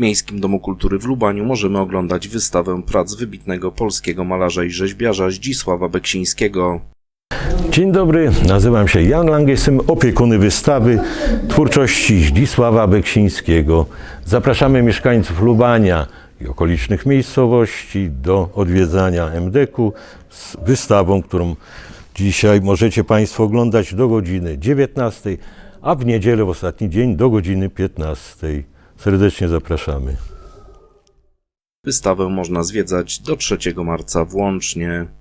Miejskim Domu Kultury w Lubaniu możemy oglądać wystawę prac wybitnego polskiego malarza i rzeźbiarza Zdzisława Beksińskiego. Dzień dobry, nazywam się Jan Lang, jestem opiekuny wystawy twórczości Zdzisława Beksińskiego. Zapraszamy mieszkańców Lubania i okolicznych miejscowości do odwiedzania MDK-u z wystawą, którą dzisiaj możecie Państwo oglądać do godziny 19, a w niedzielę, w ostatni dzień, do godziny 15. Serdecznie zapraszamy. Wystawę można zwiedzać do 3 marca włącznie.